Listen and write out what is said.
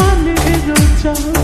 मान के जो चाहो